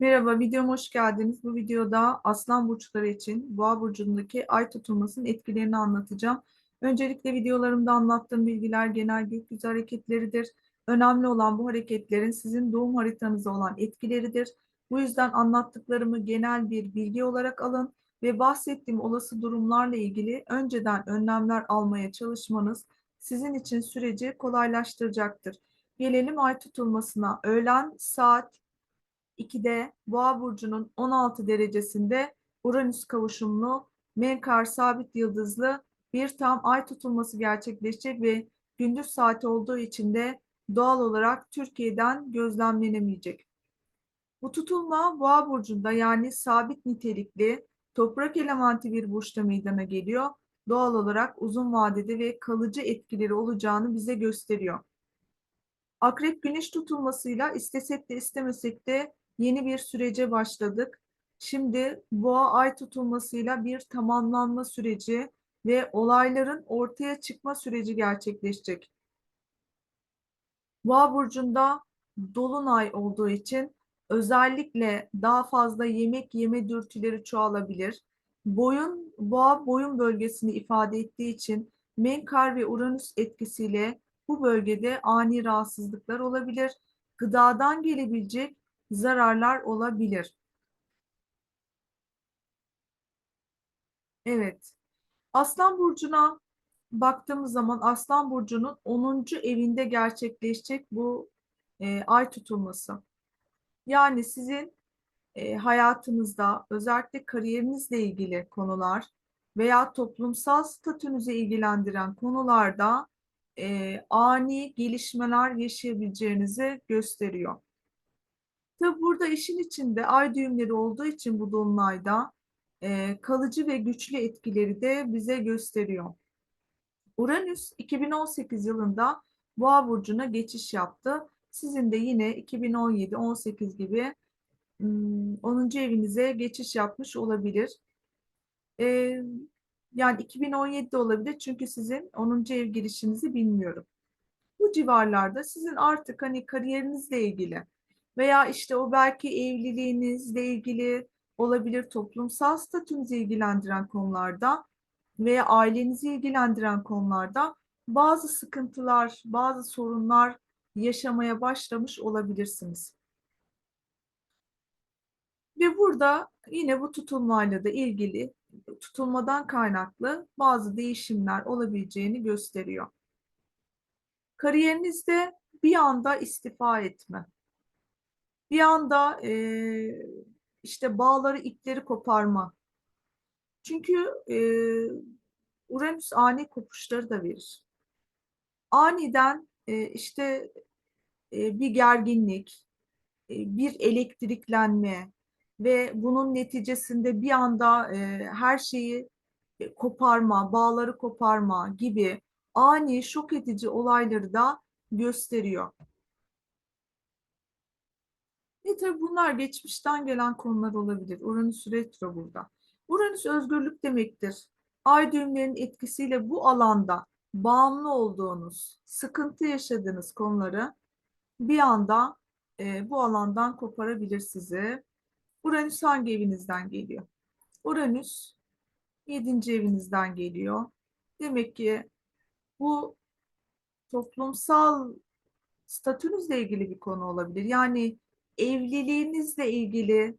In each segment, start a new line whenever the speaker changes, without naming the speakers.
Merhaba, videoma hoş geldiniz. Bu videoda Aslan burçları için Boğa burcundaki ay tutulmasının etkilerini anlatacağım. Öncelikle videolarımda anlattığım bilgiler genel gökyüzü hareketleridir. Önemli olan bu hareketlerin sizin doğum haritanıza olan etkileridir. Bu yüzden anlattıklarımı genel bir bilgi olarak alın ve bahsettiğim olası durumlarla ilgili önceden önlemler almaya çalışmanız sizin için süreci kolaylaştıracaktır. Gelelim ay tutulmasına. Öğlen saat 2'de Boğa burcunun 16 derecesinde Uranüs kavuşumlu Menkar sabit yıldızlı bir tam ay tutulması gerçekleşecek ve gündüz saati olduğu için de doğal olarak Türkiye'den gözlemlenemeyecek. Bu tutulma Boğa burcunda yani sabit nitelikli toprak elementi bir burçta meydana geliyor. Doğal olarak uzun vadede ve kalıcı etkileri olacağını bize gösteriyor. Akrep güneş tutulmasıyla istesek de istemesek de yeni bir sürece başladık. Şimdi boğa ay tutulmasıyla bir tamamlanma süreci ve olayların ortaya çıkma süreci gerçekleşecek. Boğa burcunda dolunay olduğu için özellikle daha fazla yemek yeme dürtüleri çoğalabilir. Boyun, boğa boyun bölgesini ifade ettiği için Menkar ve Uranüs etkisiyle bu bölgede ani rahatsızlıklar olabilir. Gıdadan gelebilecek zararlar olabilir. Evet. Aslan burcuna baktığımız zaman Aslan burcunun 10. evinde gerçekleşecek bu e, ay tutulması. Yani sizin e, hayatınızda özellikle kariyerinizle ilgili konular veya toplumsal statünüzü ilgilendiren konularda e, ani gelişmeler yaşayabileceğinizi gösteriyor. Tabi burada işin içinde ay düğümleri olduğu için bu dolunayda e, kalıcı ve güçlü etkileri de bize gösteriyor. Uranüs 2018 yılında Boğa burcuna geçiş yaptı. Sizin de yine 2017-18 gibi 10. evinize geçiş yapmış olabilir. Ee, yani 2017'de olabilir çünkü sizin 10. ev girişinizi bilmiyorum. Bu civarlarda sizin artık hani kariyerinizle ilgili veya işte o belki evliliğinizle ilgili olabilir, toplumsal statünüzü ilgilendiren konularda veya ailenizi ilgilendiren konularda bazı sıkıntılar, bazı sorunlar yaşamaya başlamış olabilirsiniz. Ve burada yine bu tutulmayla da ilgili tutulmadan kaynaklı bazı değişimler olabileceğini gösteriyor. Kariyerinizde bir anda istifa etme, bir anda e, işte bağları, ipleri koparma. Çünkü e, Uranüs ani kopuşları da verir. Aniden e, işte e, bir gerginlik, e, bir elektriklenme ve bunun neticesinde bir anda e, her şeyi e, koparma, bağları koparma gibi ani şok edici olayları da gösteriyor. E tabi bunlar geçmişten gelen konular olabilir. Uranüs retro burada. Uranüs özgürlük demektir. Ay düğümlerinin etkisiyle bu alanda bağımlı olduğunuz, sıkıntı yaşadığınız konuları bir anda e, bu alandan koparabilir sizi. Uranüs hangi evinizden geliyor? Uranüs 7. evinizden geliyor. Demek ki bu toplumsal statünüzle ilgili bir konu olabilir. Yani evliliğinizle ilgili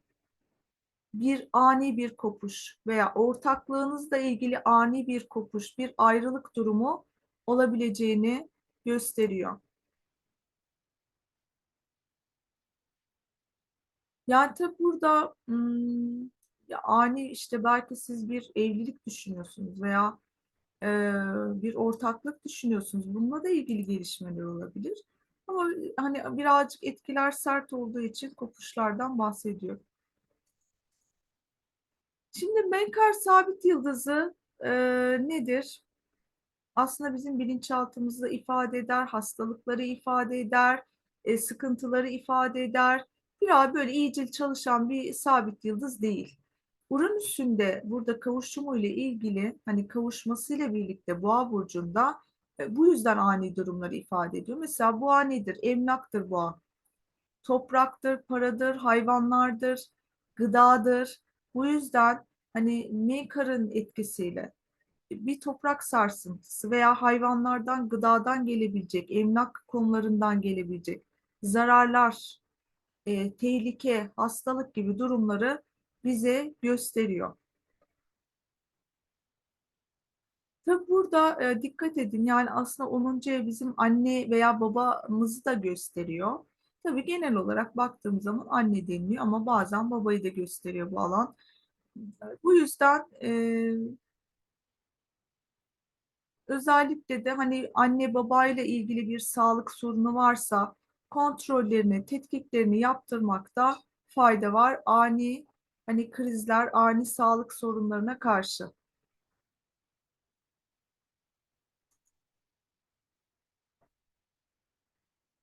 bir ani bir kopuş veya ortaklığınızla ilgili ani bir kopuş, bir ayrılık durumu olabileceğini gösteriyor. Yani tabi burada hmm, ya ani işte belki siz bir evlilik düşünüyorsunuz veya e, bir ortaklık düşünüyorsunuz. Bununla da ilgili gelişmeler olabilir. Ama hani birazcık etkiler sert olduğu için kopuşlardan bahsediyorum. Şimdi Menkar sabit yıldızı e, nedir? Aslında bizim bilinçaltımızı ifade eder, hastalıkları ifade eder, e, sıkıntıları ifade eder. Biraz böyle iyicil çalışan bir sabit yıldız değil. Uranüs'ün de burada kavuşumu ile ilgili hani kavuşmasıyla birlikte Boğa burcunda bu yüzden ani durumları ifade ediyor. Mesela boğa nedir? Emlaktır boğa. topraktır, paradır, hayvanlardır, gıdadır. Bu yüzden hani Mekar'ın etkisiyle bir toprak sarsıntısı veya hayvanlardan, gıdadan gelebilecek, emlak konularından gelebilecek zararlar, e, tehlike, hastalık gibi durumları bize gösteriyor. Tabii burada e, dikkat edin yani aslında 10. ev bizim anne veya babamızı da gösteriyor. Tabii genel olarak baktığım zaman anne deniliyor ama bazen babayı da gösteriyor bu alan. Bu yüzden e, özellikle de hani anne babayla ilgili bir sağlık sorunu varsa kontrollerini, tetkiklerini yaptırmakta fayda var. Ani hani krizler, ani sağlık sorunlarına karşı.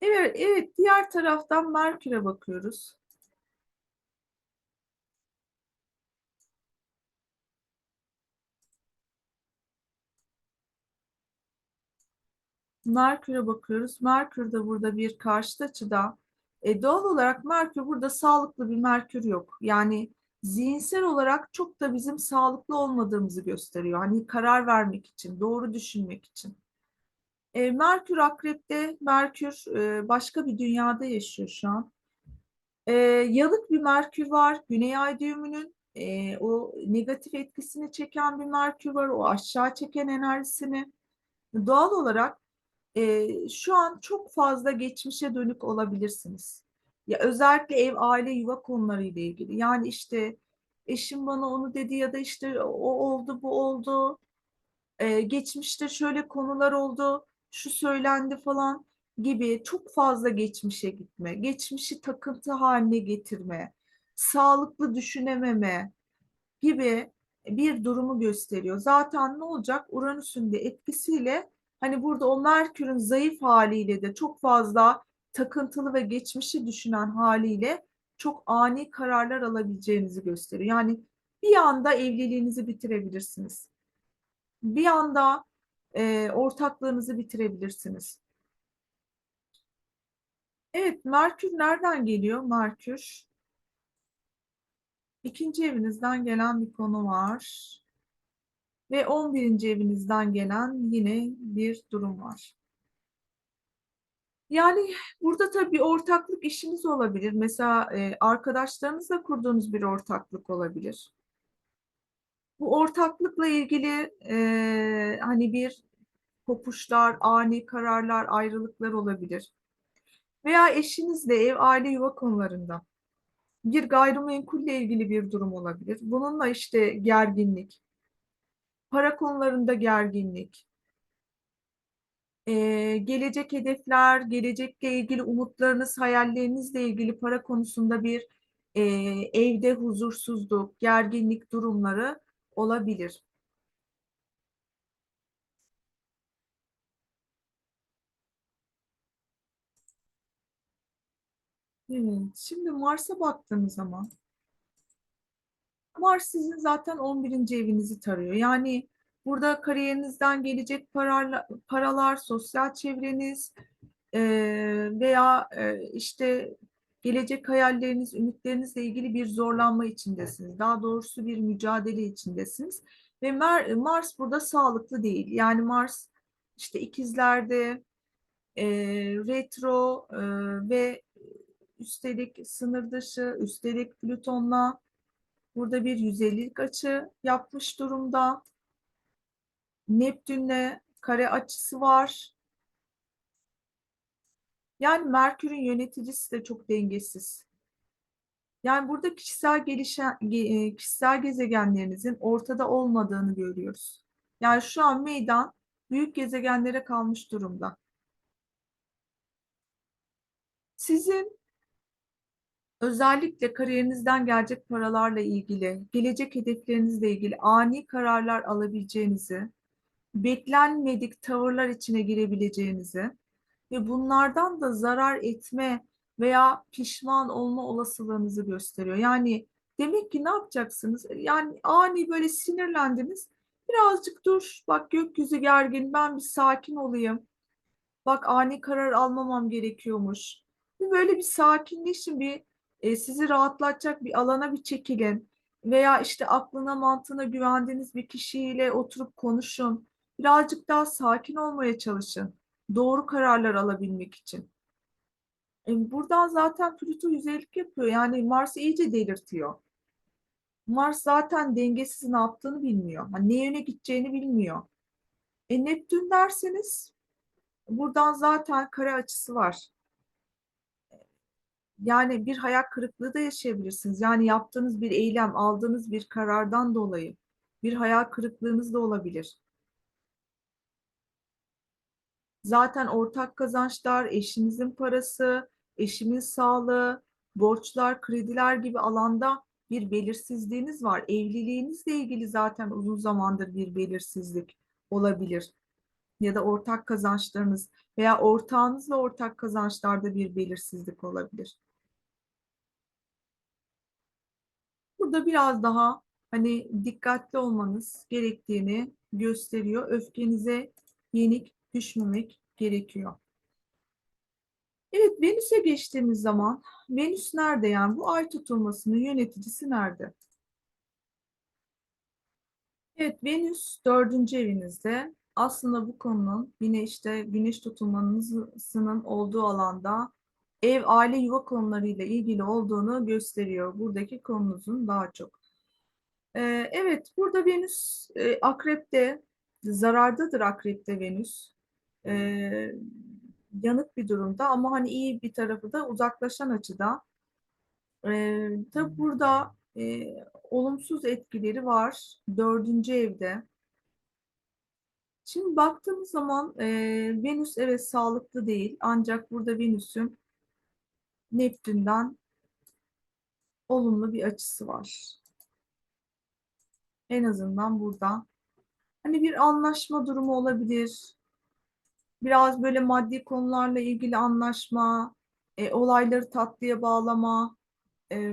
Evet, evet. Diğer taraftan Merkür'e bakıyoruz. Merkür'e bakıyoruz. Merkür de burada bir karşıt açıda. E, doğal olarak Merkür burada sağlıklı bir Merkür yok. Yani zihinsel olarak çok da bizim sağlıklı olmadığımızı gösteriyor. Hani karar vermek için, doğru düşünmek için. E, Merkür Akrep'te, Merkür e, başka bir dünyada yaşıyor şu an. E, yanık bir Merkür var, Güney Ay düğümünün e, o negatif etkisini çeken bir Merkür var, o aşağı çeken enerjisini. Doğal olarak e, şu an çok fazla geçmişe dönük olabilirsiniz. Ya özellikle ev, aile, yuva konuları ile ilgili. Yani işte eşim bana onu dedi ya da işte o oldu, bu oldu. E, geçmişte şöyle konular oldu, şu söylendi falan gibi çok fazla geçmişe gitme, geçmişi takıntı haline getirme, sağlıklı düşünememe gibi bir durumu gösteriyor. Zaten ne olacak? Uranüs'ün de etkisiyle hani burada o Merkür'ün zayıf haliyle de çok fazla takıntılı ve geçmişi düşünen haliyle çok ani kararlar alabileceğinizi gösteriyor. Yani bir anda evliliğinizi bitirebilirsiniz. Bir anda e, ortaklığınızı bitirebilirsiniz. Evet, Merkür nereden geliyor? Merkür ikinci evinizden gelen bir konu var. Ve 11. evinizden gelen yine bir durum var. Yani burada tabii ortaklık işiniz olabilir. Mesela arkadaşlarınızla kurduğunuz bir ortaklık olabilir. Bu ortaklıkla ilgili e, hani bir kopuşlar, ani kararlar, ayrılıklar olabilir. Veya eşinizle ev, aile, yuva konularında bir gayrimenkulle ilgili bir durum olabilir. Bununla işte gerginlik, para konularında gerginlik, ee, gelecek hedefler, gelecekle ilgili umutlarınız, hayallerinizle ilgili para konusunda bir e, evde huzursuzluk, gerginlik durumları olabilir. Evet, şimdi Mars'a baktığımız zaman Mars sizin zaten 11. evinizi tarıyor. Yani burada kariyerinizden gelecek paralar, paralar sosyal çevreniz veya işte gelecek hayalleriniz, ümitlerinizle ilgili bir zorlanma içindesiniz. Daha doğrusu bir mücadele içindesiniz. Ve Mer Mars burada sağlıklı değil. Yani Mars işte ikizlerde e, retro e, ve üstelik sınır dışı, üstelik Plüton'la Burada bir 150'lik açı yapmış durumda. Neptünle kare açısı var. Yani Merkür'ün yöneticisi de çok dengesiz. Yani burada kişisel gelişen e, kişisel gezegenlerinizin ortada olmadığını görüyoruz. Yani şu an meydan büyük gezegenlere kalmış durumda. Sizin Özellikle kariyerinizden gelecek paralarla ilgili, gelecek hedeflerinizle ilgili ani kararlar alabileceğinizi, beklenmedik tavırlar içine girebileceğinizi ve bunlardan da zarar etme veya pişman olma olasılığınızı gösteriyor. Yani demek ki ne yapacaksınız? Yani ani böyle sinirlendiniz. Birazcık dur, bak gökyüzü gergin, ben bir sakin olayım. Bak ani karar almamam gerekiyormuş Bir böyle bir sakinleşin, bir e, sizi rahatlatacak bir alana bir çekilin. Veya işte aklına mantığına güvendiğiniz bir kişiyle oturup konuşun. Birazcık daha sakin olmaya çalışın. Doğru kararlar alabilmek için. E, buradan zaten Plüto yüzeylik yapıyor. Yani Mars iyice delirtiyor. Mars zaten dengesiz ne yaptığını bilmiyor. Hani ne yöne gideceğini bilmiyor. E Neptün derseniz buradan zaten kare açısı var. Yani bir hayal kırıklığı da yaşayabilirsiniz. Yani yaptığınız bir eylem, aldığınız bir karardan dolayı bir hayal kırıklığınız da olabilir. Zaten ortak kazançlar, eşinizin parası, eşimin sağlığı, borçlar, krediler gibi alanda bir belirsizliğiniz var. Evliliğinizle ilgili zaten uzun zamandır bir belirsizlik olabilir. Ya da ortak kazançlarınız veya ortağınızla ortak kazançlarda bir belirsizlik olabilir. Burada biraz daha hani dikkatli olmanız gerektiğini gösteriyor. Öfkenize yenik düşmemek gerekiyor. Evet, Venüs'e geçtiğimiz zaman Venüs nerede yani bu ay tutulmasının yöneticisi nerede? Evet, Venüs dördüncü evinizde. Aslında bu konunun yine işte güneş tutulmasının olduğu alanda ev, aile, yuva konularıyla ilgili olduğunu gösteriyor. Buradaki konunuzun daha çok. Ee, evet, burada Venüs e, akrepte, zarardadır akrepte Venüs. Ee, yanık bir durumda ama hani iyi bir tarafı da uzaklaşan açıda. Ee, tabi burada e, olumsuz etkileri var. Dördüncü evde. Şimdi baktığımız zaman e, Venüs evet sağlıklı değil. Ancak burada Venüs'ün Neptün'den olumlu bir açısı var. En azından burada. Hani bir anlaşma durumu olabilir. Biraz böyle maddi konularla ilgili anlaşma, e, olayları tatlıya bağlama. E,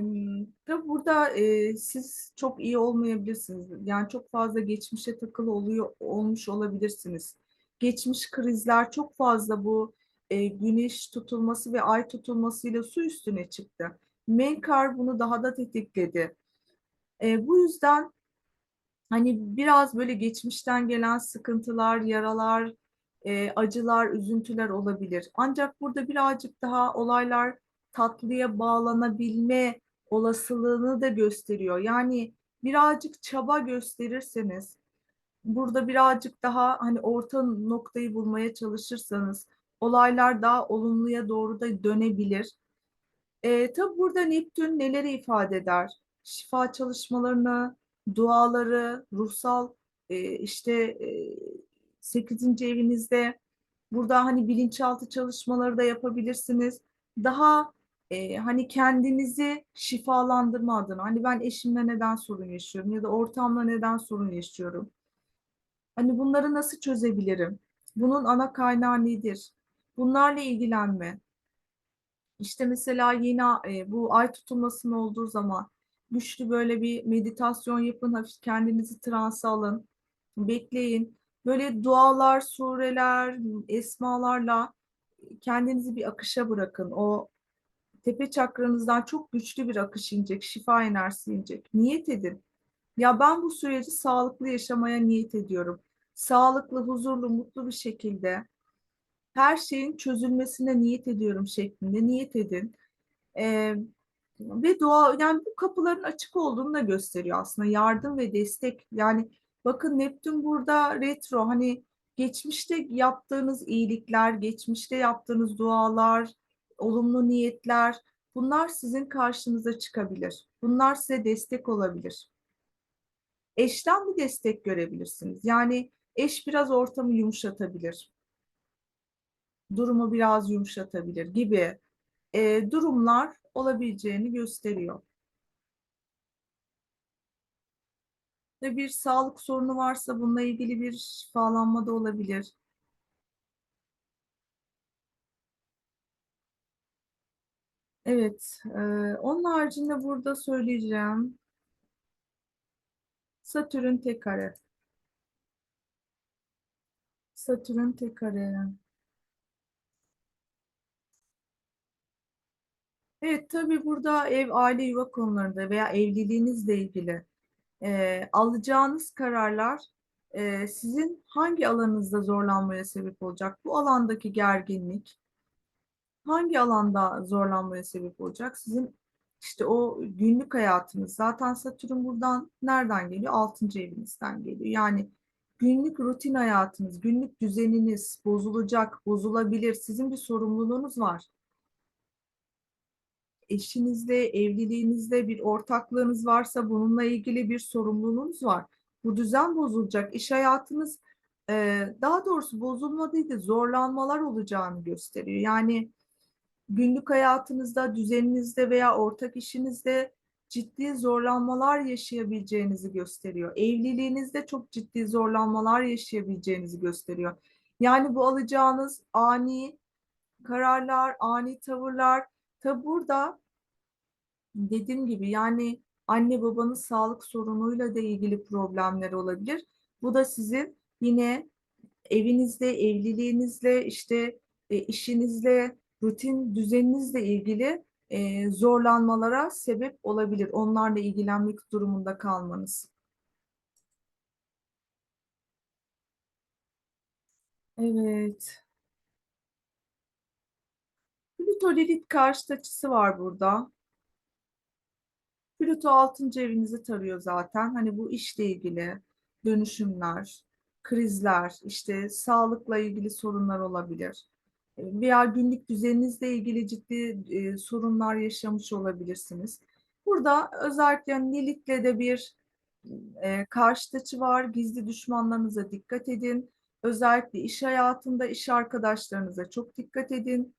tabii burada e, siz çok iyi olmayabilirsiniz. Yani çok fazla geçmişe takılı oluyor olmuş olabilirsiniz. Geçmiş krizler çok fazla bu e, güneş tutulması ve ay tutulmasıyla su üstüne çıktı. Menkar bunu daha da tetikledi. E, bu yüzden hani biraz böyle geçmişten gelen sıkıntılar, yaralar, e, acılar, üzüntüler olabilir. Ancak burada birazcık daha olaylar tatlıya bağlanabilme olasılığını da gösteriyor. Yani birazcık çaba gösterirseniz, burada birazcık daha hani orta noktayı bulmaya çalışırsanız olaylar daha olumluya doğru da dönebilir. E, tabi burada Neptün neleri ifade eder? Şifa çalışmalarını, duaları, ruhsal e, işte e, 8. evinizde burada hani bilinçaltı çalışmaları da yapabilirsiniz. Daha e, hani kendinizi şifalandırma adına hani ben eşimle neden sorun yaşıyorum ya da ortamla neden sorun yaşıyorum? Hani bunları nasıl çözebilirim? Bunun ana kaynağı nedir? Bunlarla ilgilenme. İşte mesela yine e, bu ay tutulmasının olduğu zaman güçlü böyle bir meditasyon yapın, hafif kendinizi transa alın, bekleyin. Böyle dualar, sureler, esmalarla kendinizi bir akışa bırakın. O tepe çakranızdan çok güçlü bir akış inecek, şifa enerjisi inecek. Niyet edin. Ya ben bu süreci sağlıklı yaşamaya niyet ediyorum. Sağlıklı, huzurlu, mutlu bir şekilde her şeyin çözülmesine niyet ediyorum şeklinde niyet edin. Ee, ve dua yani bu kapıların açık olduğunu da gösteriyor aslında yardım ve destek. Yani bakın Neptün burada retro hani geçmişte yaptığınız iyilikler, geçmişte yaptığınız dualar, olumlu niyetler bunlar sizin karşınıza çıkabilir. Bunlar size destek olabilir. Eşten bir destek görebilirsiniz. Yani eş biraz ortamı yumuşatabilir durumu biraz yumuşatabilir gibi e, durumlar olabileceğini gösteriyor. Ve bir sağlık sorunu varsa bununla ilgili bir şifalanma da olabilir. Evet, e, onun haricinde burada söyleyeceğim. Satürn tek kare. Satürn tek kare. Evet, tabii burada ev, aile, yuva konularında veya evliliğinizle ilgili e, alacağınız kararlar e, sizin hangi alanınızda zorlanmaya sebep olacak? Bu alandaki gerginlik hangi alanda zorlanmaya sebep olacak? Sizin işte o günlük hayatınız. Zaten Satürn buradan nereden geliyor? Altıncı evinizden geliyor. Yani günlük rutin hayatınız, günlük düzeniniz bozulacak, bozulabilir. Sizin bir sorumluluğunuz var eşinizle, evliliğinizde bir ortaklığınız varsa bununla ilgili bir sorumluluğunuz var. Bu düzen bozulacak. İş hayatınız e, daha doğrusu bozulma değil de zorlanmalar olacağını gösteriyor. Yani günlük hayatınızda, düzeninizde veya ortak işinizde ciddi zorlanmalar yaşayabileceğinizi gösteriyor. Evliliğinizde çok ciddi zorlanmalar yaşayabileceğinizi gösteriyor. Yani bu alacağınız ani kararlar, ani tavırlar, tabi burada dediğim gibi yani anne babanın sağlık sorunuyla da ilgili problemler olabilir. Bu da sizin yine evinizde, evliliğinizle, işte e, işinizle, rutin düzeninizle ilgili e, zorlanmalara sebep olabilir. Onlarla ilgilenmek durumunda kalmanız. Evet. Plüto Lilith karşıt açısı var burada. Plüto 6. evinizi tarıyor zaten. Hani bu işle ilgili dönüşümler, krizler, işte sağlıkla ilgili sorunlar olabilir. Veya günlük düzeninizle ilgili ciddi e, sorunlar yaşamış olabilirsiniz. Burada özellikle Lilith'le de bir e, karşıt açı var. Gizli düşmanlarınıza dikkat edin. Özellikle iş hayatında iş arkadaşlarınıza çok dikkat edin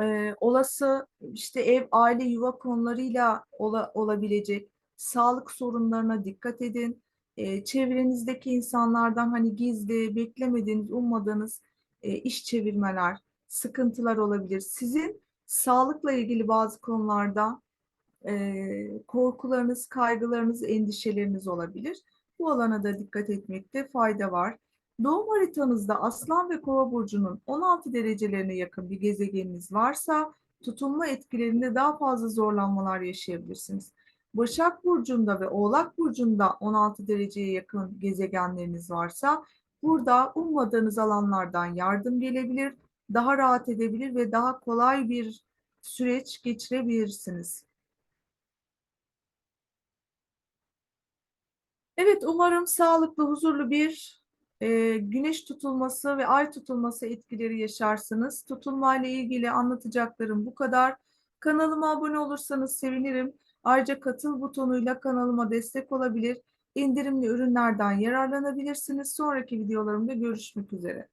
e, olası işte ev, aile, yuva konularıyla ola, olabilecek sağlık sorunlarına dikkat edin. E, çevrenizdeki insanlardan hani gizli, beklemediğiniz, ummadığınız e, iş çevirmeler, sıkıntılar olabilir. Sizin sağlıkla ilgili bazı konularda e, korkularınız, kaygılarınız, endişeleriniz olabilir. Bu alana da dikkat etmekte fayda var. Doğum haritanızda Aslan ve Kova burcunun 16 derecelerine yakın bir gezegeniniz varsa tutulma etkilerinde daha fazla zorlanmalar yaşayabilirsiniz. Başak burcunda ve Oğlak burcunda 16 dereceye yakın gezegenleriniz varsa burada ummadığınız alanlardan yardım gelebilir, daha rahat edebilir ve daha kolay bir süreç geçirebilirsiniz. Evet, umarım sağlıklı, huzurlu bir e, güneş tutulması ve ay tutulması etkileri yaşarsınız. Tutulma ile ilgili anlatacaklarım bu kadar. Kanalıma abone olursanız sevinirim. Ayrıca katıl butonuyla kanalıma destek olabilir, indirimli ürünlerden yararlanabilirsiniz. Sonraki videolarımda görüşmek üzere.